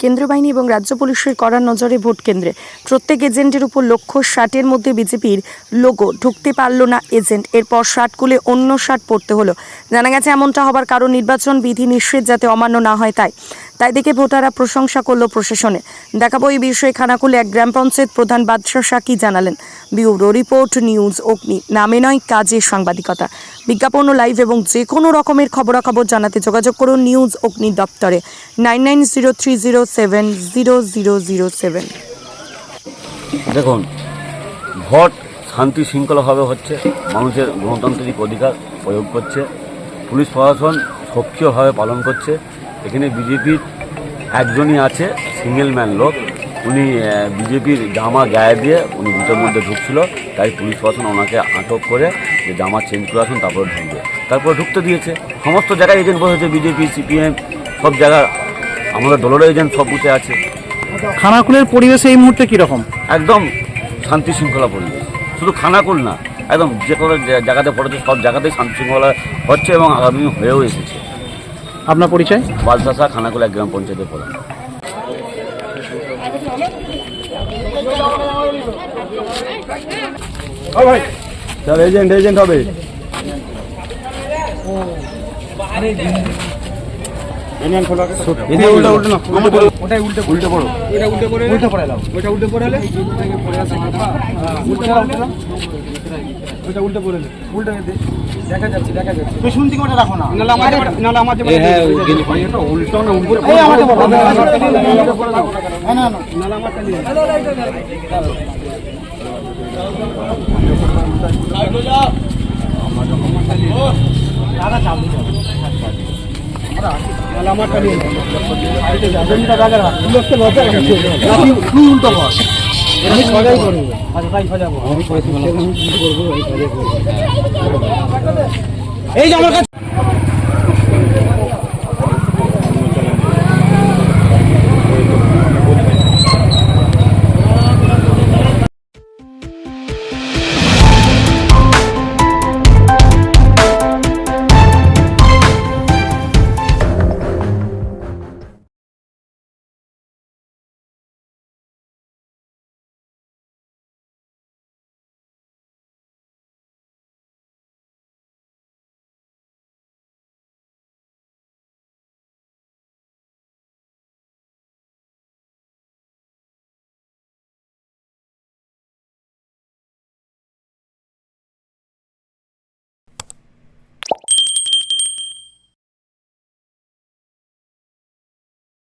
কেন্দ্রীয় বাহিনী এবং রাজ্য পুলিশের কড়া নজরে ভোট কেন্দ্রে। প্রত্যেক এজেন্টের উপর লক্ষ্য, ষাটের মধ্যে বিজেপির লোগো ঢুকতে পারল না এজেন্ট। এরপর ষাট খুলে অন্য ষাট পড়তে হলো। জানা গেছে, এমনটা হবার কারণ নির্বাচন বিধি নিশ্চিত যাতে অমান্য না হয় তাই। তাই দেখে ভোটাররা প্রশংসা করল প্রশাসনে। দেখাবো এই বিষয়ে খানাকুলে এক গ্রাম পঞ্চায়েত প্রধান বাদশাহ শাহ কি জানালেন। ব্যুরো রিপোর্ট, নিউজ অগ্নি। নামে নয়, কাজে সাংবাদিকতা। বিজ্ঞাপন ও লাইভ এবং যে কোনো রকমের খবরাখবর জানাতে যোগাযোগ করুন নিউজ অগ্নি দপ্তরে। Nine nine zero three zero seven zero zero zero seven. দেখুন, ভোট শান্তি শৃঙ্খলাভাবে হচ্ছে, মানুষের গণতান্ত্রিক অধিকার প্রয়োগ করছে, পুলিশ প্রশাসন সক্রিয়ভাবে পালন করছে, এখানে বিজেপির একজনই আছে সিঙ্গেল ম্যান লোক। উনি বিজেপির জামা গায়ে দিয়ে উনি বুথের মধ্যে ঢুকছিল। তাই পুলিশ প্রশাসন ওনাকে আটক করে যে জামা চেঞ্জ করে আসুন তারপরে ঢুকবে। তারপরে ঢুকতে দিয়েছে। সমস্ত জায়গায় এজেন্ট বসেছে বিজেপি সিপিএম সব জায়গায় আমাদের দলেরও এজেন্ট সব বুথে আছে। খানাকুলের পরিবেশ এই মুহূর্তে কীরকম? একদম শান্তি শৃঙ্খলা পরিবেশ। শুধু খানাকুল না একদম যে কোনো জায়গাতে পড়েছে সব জায়গাতেই শান্তি শৃঙ্খলা হচ্ছে এবং আগামী হয়েও এসেছে। আপনার পরিচয়? বালসাসা খানাকুল এক গ্রাম পঞ্চায়েতের প্রধান। স্যার এজেন্ট এজেন্ট হবে। উল্টে পড়ো। ওটা উল্টে পড়ে ওটা উল্টে দে দেখা যাচ্ছে দেখা যাচ্ছে তুই শুনছি কোটা রাখো না নালে আমার নালে আমার হ্যাঁ এটা উল্টো না উল্টে এই আমাকে বলো না না না নালে আমার চালিয়ে দাদা চাপ দিতে নালে আমার চালিয়ে জমিটা লোককে লজ্জা রাখছে তুই উল্টো কর এই যে আমার কাছে